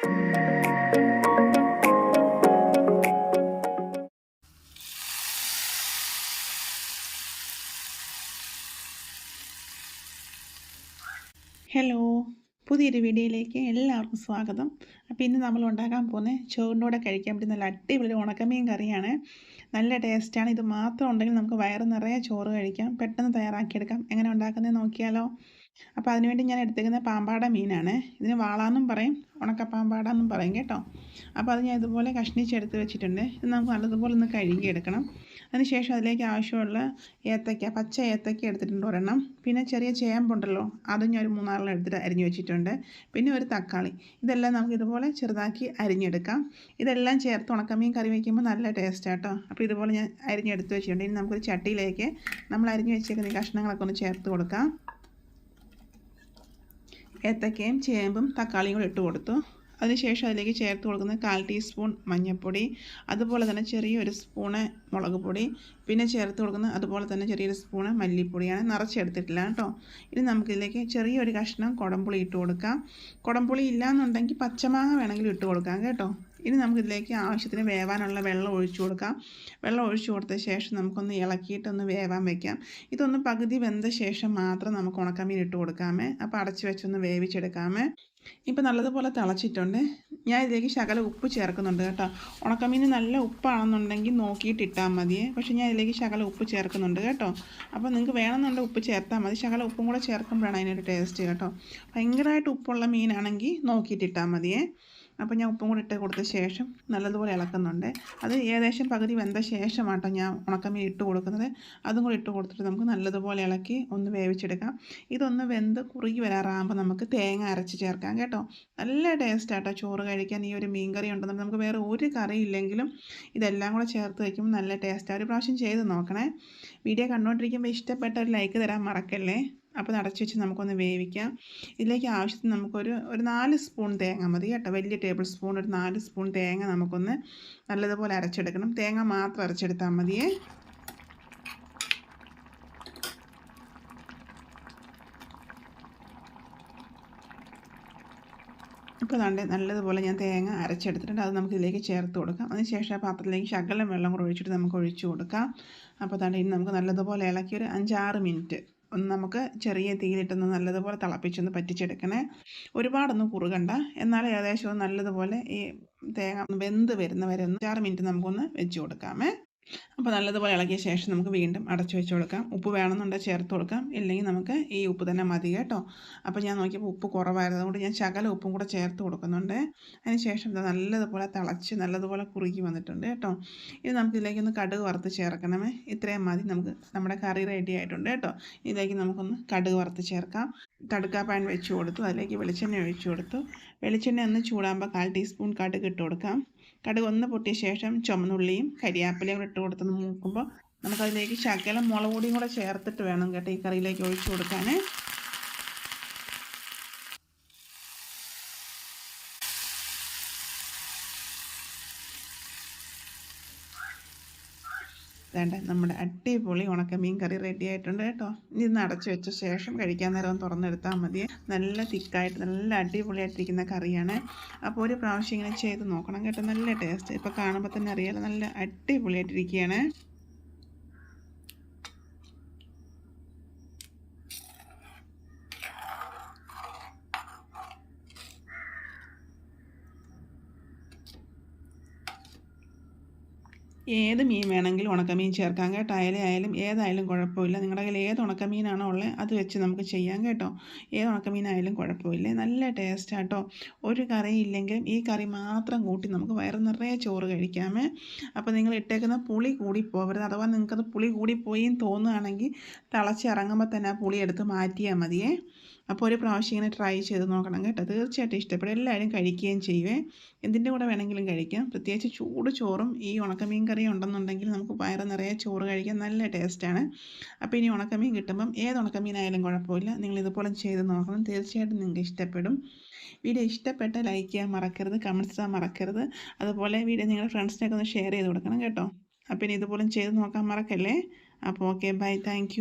Hello പുതിയൊരു വീഡിയോയിലേക്ക് എല്ലാവർക്കും സ്വാഗതം. അപ്പോൾ ഇന്ന് നമ്മൾ ഉണ്ടാക്കാൻ പോകുന്നത് ചോറിന്റെ കഴിക്കാൻ പറ്റുന്ന നല്ല അടിപൊളി ഉണക്കമീൻ കറിയാണ്. നല്ല ടേസ്റ്റാണ് ഇത് മാത്രം ഉണ്ടെങ്കിൽ നമുക്ക് വയറ് നിറയെ ചോറ് കഴിക്കാം. പെട്ടെന്ന് തയ്യാറാക്കിയെടുക്കാം. എങ്ങനെ ഉണ്ടാക്കുന്നത് നോക്കിയാലോ. അപ്പോൾ അതിനുവേണ്ടി ഞാൻ എടുത്തേക്കുന്ന പാമ്പാട മീനാണ്. ഇതിന് വാളാന്നും പറയും ഉണക്കപ്പാമ്പാട എന്നും പറയും കേട്ടോ. അപ്പോൾ അത് ഞാൻ ഇതുപോലെ കഷ്ണിച്ചെടുത്ത് വെച്ചിട്ടുണ്ട്. ഇത് നമുക്ക് നല്ലതുപോലെ ഒന്ന് കഴുകി കഴുകിയെടുക്കണം അതിനുശേഷം അതിലേക്ക് ആവശ്യമുള്ള ഏത്തക്ക പച്ച ഏത്തക്ക എടുത്തിട്ടുണ്ട് ഒരെണ്ണം. പിന്നെ ചെറിയ ചേമ്പുണ്ടല്ലോ അതും ഞാൻ ഒരു മൂന്നാറെണ്ണം എടുത്തിട്ട് അരിഞ്ഞു വെച്ചിട്ടുണ്ട്. പിന്നെ ഒരു തക്കാളി. ഇതെല്ലാം നമുക്ക് ഇതുപോലെ ചെറുതാക്കി അരിഞ്ഞെടുക്കാം. ഇതെല്ലാം ചേർത്ത് ഉണക്കമീൻ കറി വയ്ക്കുമ്പോൾ നല്ല ടേസ്റ്റ് ആട്ടോ അപ്പോൾ ഇതുപോലെ ഞാൻ അരിഞ്ഞെടുത്ത് വെച്ചിട്ടുണ്ട്. ഇനി നമുക്കൊരു ചട്ടിയിലേക്ക് നമ്മൾ അരിഞ്ഞു വെച്ചേക്കുന്ന കഷ്ണങ്ങളൊക്കെ ഒന്ന് ചേർത്ത് കൊടുക്കാം. ഏത്തക്കയും ചേമ്പും തക്കാളിയും കൂടി ഇട്ട് കൊടുത്തു. അതിനുശേഷം അതിലേക്ക് ചേർത്ത് കൊടുക്കുന്നത് കാൽ ടീസ്പൂൺ മഞ്ഞൾപ്പൊടി അതുപോലെ തന്നെ ചെറിയൊരു സ്പൂണ് മുളക് പൊടി പിന്നെ ചേർത്ത് കൊടുക്കുന്ന അതുപോലെ തന്നെ ചെറിയൊരു സ്പൂണ് മല്ലിപ്പൊടിയാണ്. നിറച്ചെടുത്തിട്ടില്ല കേട്ടോ. ഇനി നമുക്കിതിലേക്ക് ചെറിയൊരു കഷ്ണം കുടംപുളി ഇട്ട് കൊടുക്കാം. കുടംപുളി ഇല്ലയെന്നുണ്ടെങ്കിൽ പച്ചമാങ്ങ വേണമെങ്കിൽ ഇട്ട് കൊടുക്കാം കേട്ടോ. ഇനി നമുക്കിതിലേക്ക് ആവശ്യത്തിന് വേവാനുള്ള വെള്ളം ഒഴിച്ചു കൊടുക്കാം. വെള്ളം ഒഴിച്ചു കൊടുത്ത ശേഷം നമുക്കൊന്ന് ഇളക്കിയിട്ടൊന്ന് വേവാൻ വെക്കാം. ഇതൊന്ന് പകുതി വെന്ത ശേഷം മാത്രം നമുക്ക് ഉണക്കമീൻ ഇട്ട് കൊടുക്കാമേ. അപ്പോൾ അടച്ചു വെച്ചൊന്ന് വേവിച്ചെടുക്കാമേ. ഇപ്പം നല്ലതുപോലെ തിളച്ചിട്ടുണ്ട്. ഞാൻ ഇതിലേക്ക് ശകല ഉപ്പ് ചേർക്കുന്നുണ്ട് കേട്ടോ. ഉണക്കമീൻ നല്ല ഉപ്പാണെന്നുണ്ടെങ്കിൽ നോക്കിയിട്ട് ഇട്ടാൽ മതിയേ പക്ഷേ ഞാൻ ഇതിലേക്ക് ശകല ഉപ്പ് ചേർക്കുന്നുണ്ട് കേട്ടോ. അപ്പോൾ നിങ്ങൾക്ക് വേണമെന്നുണ്ടെങ്കിൽ ഉപ്പ് ചേർത്താൽ മതി. ശകല ഉപ്പും കൂടെ ചേർക്കുമ്പോഴാണ് അതിനൊരു ടേസ്റ്റ് കേട്ടോ. ഭയങ്കരമായിട്ട് ഉപ്പുള്ള മീനാണെങ്കിൽ നോക്കിയിട്ട് ഇട്ടാൽ മതിയേ. അപ്പോൾ ഞാൻ ഉപ്പും കൂടി ഇട്ട് കൊടുത്ത ശേഷം നല്ലതുപോലെ ഇളക്കുന്നുണ്ട്. അത് ഏകദേശം പകുതി വെന്ത ശേഷമാട്ടോ ഞാൻ ഉണക്കമീൻ ഇട്ട് കൊടുക്കുന്നത്. അതും കൂടി ഇട്ട് കൊടുത്തിട്ട് നമുക്ക് നല്ലതുപോലെ ഇളക്കി ഒന്ന് വേവിച്ചെടുക്കാം. ഇതൊന്ന് വെന്ത് കുറുകി വരാറാകുമ്പോൾ നമുക്ക് തേങ്ങ അരച്ച് ചേർക്കാം കേട്ടോ. നല്ല ടേസ്റ്റാട്ടോ ചോറ് കഴിക്കാൻ. ഈ ഒരു മീൻ കറി ഉണ്ടെന്നുണ്ടെങ്കിൽ നമുക്ക് വേറെ ഒരു കറി ഇല്ലെങ്കിലും ഇതെല്ലാം കൂടെ ചേർത്ത് വയ്ക്കുമ്പോൾ നല്ല ടേസ്റ്റാണ് ഒരു പ്രാവശ്യം ചെയ്ത് നോക്കണേ. വീഡിയോ കണ്ടുകൊണ്ടിരിക്കുമ്പോൾ ഇഷ്ടപ്പെട്ട ഒരു ലൈക്ക് തരാൻ മറക്കല്ലേ? അപ്പോൾ അടച്ചു വെച്ച് നമുക്കൊന്ന് വേവിക്കാം. ഇതിലേക്ക് ആവശ്യത്തിന് നമുക്കൊരു ഒരു നാല് സ്പൂൺ തേങ്ങ മതി കേട്ടോ. വലിയ ടേബിൾ സ്പൂൺ ഒരു നാല് സ്പൂൺ തേങ്ങ നമുക്കൊന്ന് നല്ലതുപോലെ അരച്ചെടുക്കണം. തേങ്ങ മാത്രം അരച്ചെടുത്താൽ മതിയേ. ഇപ്പോൾ തണ്ട് നല്ലതുപോലെ ഞാൻ തേങ്ങ അരച്ചെടുത്തിട്ടുണ്ട്. അത് നമുക്ക് ഇതിലേക്ക് ചേർത്ത് കൊടുക്കാം. അതിനുശേഷം ആ പാത്രത്തിലേക്ക് ശകലം വെള്ളം കൂടെ ഒഴിച്ചിട്ട് നമുക്ക് ഒഴിച്ചു കൊടുക്കാം. അപ്പോൾ തണ്ട് ഇനി നമുക്ക് നല്ലതുപോലെ ഇളക്കി ഒരു അഞ്ചാറ് മിനിറ്റ് ഒന്ന് നമുക്ക് ചെറിയ തീയിലിട്ടൊന്ന് നല്ലതുപോലെ തിളപ്പിച്ചൊന്ന് പറ്റിച്ചെടുക്കണേ. ഒരുപാടൊന്നും കുറുകണ്ട. എന്നാൽ ഏകദേശം നല്ലതുപോലെ ഈ തേങ്ങ വെന്ത് വരുന്ന വരെ ഒന്ന് അഞ്ചാറ് മിനിറ്റ് നമുക്കൊന്ന് വെച്ച് കൊടുക്കാമേ. അപ്പോൾ നല്ലതുപോലെ ഇളക്കിയ ശേഷം നമുക്ക് വീണ്ടും അടച്ചു വെച്ച് കൊടുക്കാം. ഉപ്പ് വേണമെന്നുണ്ടെങ്കിൽ ചേർത്ത് കൊടുക്കാം. ഇല്ലെങ്കിൽ നമുക്ക് ഈ ഉപ്പ് തന്നെ മതി കേട്ടോ. അപ്പോൾ ഞാൻ നോക്കിയപ്പോൾ ഉപ്പ് കുറവായിരുന്നു. അതുകൊണ്ട് ഞാൻ ശകല ഉപ്പും കൂടെ ചേർത്ത് കൊടുക്കുന്നുണ്ട്. അതിന് ശേഷം നല്ലതുപോലെ തിളച്ച് നല്ലതുപോലെ കുറുകി വന്നിട്ടുണ്ട് കേട്ടോ. ഇത് നമുക്ക് ഇതിലേക്കൊന്ന് കടുക് വറുത്ത് ചേർക്കണമേ. ഇത്രയും മതി നമുക്ക്. നമ്മുടെ കറി റെഡി ആയിട്ടുണ്ട് കേട്ടോ. ഇതിലേക്ക് നമുക്കൊന്ന് കടുക് വറുത്ത് ചേർക്കാം. തടുക്കാ പാൻ വെച്ച് കൊടുത്തു. അതിലേക്ക് വെളിച്ചെണ്ണ ഒഴിച്ചു കൊടുത്തു. വെളിച്ചെണ്ണ ഒന്ന് ചൂടാകുമ്പോൾ കാൽ ടീസ്പൂൺ കടുക് ഇട്ട് കൊടുക്കാം. കടുക് ഒന്ന് പൊട്ടിയ ശേഷം ചുമന്നുള്ളിയും കരിയാപ്പിലയും ഇട്ട് കൊടുത്തൊന്ന് മൂക്കുമ്പോൾ നമുക്കതിലേക്ക് ശകലം മുളക് പൊടിയും കൂടെ ചേർത്തിട്ട് വേണം കേട്ടോ ഈ കറിയിലേക്ക് ഒഴിച്ചു കൊടുക്കാൻ. വേണ്ട നമ്മുടെ അടിപൊളി ഉണക്കമീൻ കറി റെഡി ആയിട്ടുണ്ട് കേട്ടോ. ഇനി ഇന്ന് അടച്ചു വെച്ച ശേഷം കഴിക്കാൻ നേരം തുറന്നെടുത്താൽ മതി. നല്ല തിക്കായിട്ട് നല്ല അടിപൊളിയായിട്ടിരിക്കുന്ന കറിയാണ്. അപ്പോൾ ഒരു പ്രാവശ്യം ഇങ്ങനെ ചെയ്ത് നോക്കണം കേട്ടോ. നല്ല ടേസ്റ്റ് ഇപ്പോൾ കാണുമ്പോൾ തന്നെ അറിയാലോ നല്ല അടിപൊളിയായിട്ടിരിക്കുകയാണ്. ഏത് മീൻ വേണമെങ്കിലും ഉണക്കമീൻ ചേർക്കാം കേട്ടോ. അയലയായാലും ഏതായാലും കുഴപ്പമില്ല. നിങ്ങളുടെ കയ്യിൽ ഏത് ഉണക്കമീനാണോ ഉള്ളത് അത് വെച്ച് നമുക്ക് ചെയ്യാം കേട്ടോ. ഏത് ഉണക്കമീനായാലും കുഴപ്പമില്ല. നല്ല ടേസ്റ്റ് ആട്ടോ. ഒരു കറി ഇല്ലെങ്കിലും ഈ കറി മാത്രം കൂട്ടി നമുക്ക് വയറ് നിറയെ ചോറ് കഴിക്കാമേ അപ്പോൾ നിങ്ങൾ ഇട്ടേക്കുന്ന പുളി കൂടി പോകരുത് അഥവാ നിങ്ങൾക്കത് പുളി കൂടി പോയി തോന്നുകയാണെങ്കിൽ തിളച്ചിറങ്ങുമ്പോൾ തന്നെ ആ പുളി എടുത്ത് മാറ്റിയാൽ മതിയേ അപ്പോൾ ഒരു പ്രാവശ്യം ഇങ്ങനെ ട്രൈ ചെയ്ത് നോക്കണം കേട്ടോ. തീർച്ചയായിട്ടും ഇഷ്ടപ്പെടും. എല്ലാവരും കഴിക്കുകയും ചെയ്യുവേ എന്തിന്റെ കൂടെ വേണമെങ്കിലും കഴിക്കാം. പ്രത്യേകിച്ച് ചൂട് ചോറും ഈ ഉണക്കമീൻ കറിയും ഉണ്ടെന്നുണ്ടെങ്കിൽ നമുക്ക് വയറ് നിറയെ ചോറ് കഴിക്കാൻ നല്ല ടേസ്റ്റാണ്. അപ്പോൾ ഇനി ഉണക്കമീൻ കിട്ടുമ്പം ഏത് ഉണക്കമീനായാലും കുഴപ്പമില്ല. നിങ്ങൾ ഇതുപോലെ ചെയ്ത് നോക്കണം. തീർച്ചയായിട്ടും നിങ്ങൾക്ക് ഇഷ്ടപ്പെടും. വീഡിയോ ഇഷ്ടപ്പെട്ട ലൈക്ക് ചെയ്യാൻ മറക്കരുത് കമന്റ്സ് ചെയ്യാൻ മറക്കരുത്. അതുപോലെ വീഡിയോ നിങ്ങളുടെ ഫ്രണ്ട്സിനൊക്കെ ഒന്ന് ഷെയർ ചെയ്ത് കൊടുക്കണം കേട്ടോ. അപ്പോൾ ഇനി ഇതുപോലെ ചെയ്ത് നോക്കാൻ മറക്കല്ലേ? അപ്പോൾ ഓക്കെ ബൈ താങ്ക്